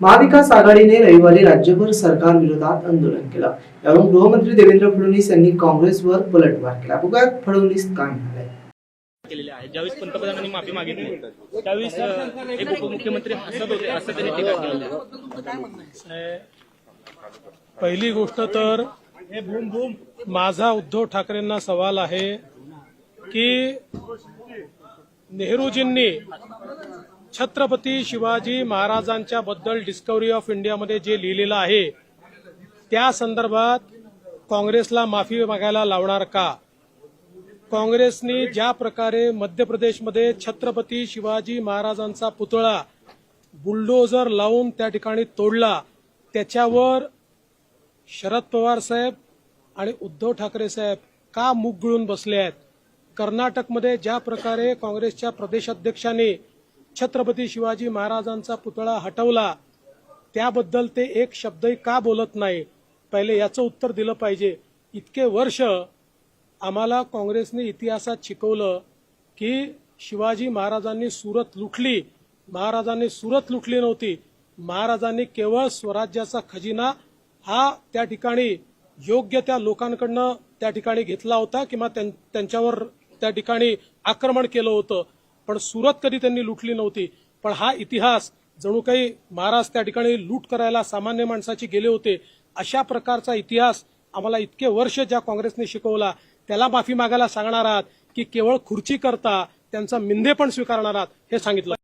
महाविकास आघाडीने रविवारी राज्यभर सरकार विरोधात आंदोलन केलं. यावरून गृहमंत्री देवेंद्र फडणवीस यांनी काँग्रेसवर पलटवार केला. बघा फडणवीस काय म्हणाले. केलेले आहे ज्यावेळेस पंतप्रधानांनी माफी मागितली त्यावेळेस एक उपमुख्यमंत्री हसत होते असं त्यांनी टीका केलेली. पहिली गोष्ट तर माझा उद्धव ठाकरेंना सवाल आहे की नेहरूजींनी छत्रपती शिवाजी महाराजांच्या बद्दल डिस्कवरी ऑफ इंडियामध्ये जे लिहिलेलं आहे त्या संदर्भात काँग्रेसला माफी मागायला लावणार का? काँग्रेसने ज्या प्रकारे मध्य प्रदेशमध्ये छत्रपती शिवाजी महाराजांचा पुतळा बुलडोजर लावून त्या ठिकाणी तोडला त्याच्यावर शरद पवार साहेब आणि उद्धव ठाकरे साहेब का मुग गिळून बसले आहेत? कर्नाटकमध्ये ज्या प्रकारे काँग्रेसच्या प्रदेशाध्यक्षांनी छत्रपती शिवाजी महाराजांचा पुतळा हटवला त्याबद्दल ते एक शब्दही का बोलत नाही पहिले याचं उत्तर दिलं पाहिजे. इतके वर्ष आम्हाला काँग्रेसने इतिहासात शिकवलं की शिवाजी महाराजांनी सुरत लुटली. महाराजांनी सुरत लुटली नव्हती. महाराजांनी केवळ स्वराज्याचा खजिना हा त्या ठिकाणी योग्य त्या लोकांकडनं त्या ठिकाणी घेतला होता किंवा त्यां- त्यांच्यावर त्या ठिकाणी आक्रमण केलं होतं. पण सुरत कधी त्यांनी लुटली नव्हती. पण हा इतिहास जणू काही महाराज त्या ठिकाणी लूट करायला सामान्य माणसाची गेले होते अशा प्रकारचा इतिहास आम्हाला इतके वर्ष ज्या काँग्रेसने शिकवला त्याला माफी मागायला सांगणार आहात की केवळ खुर्ची करता त्यांचा मिंधे पण स्वीकारणार आहात हे सांगितलं.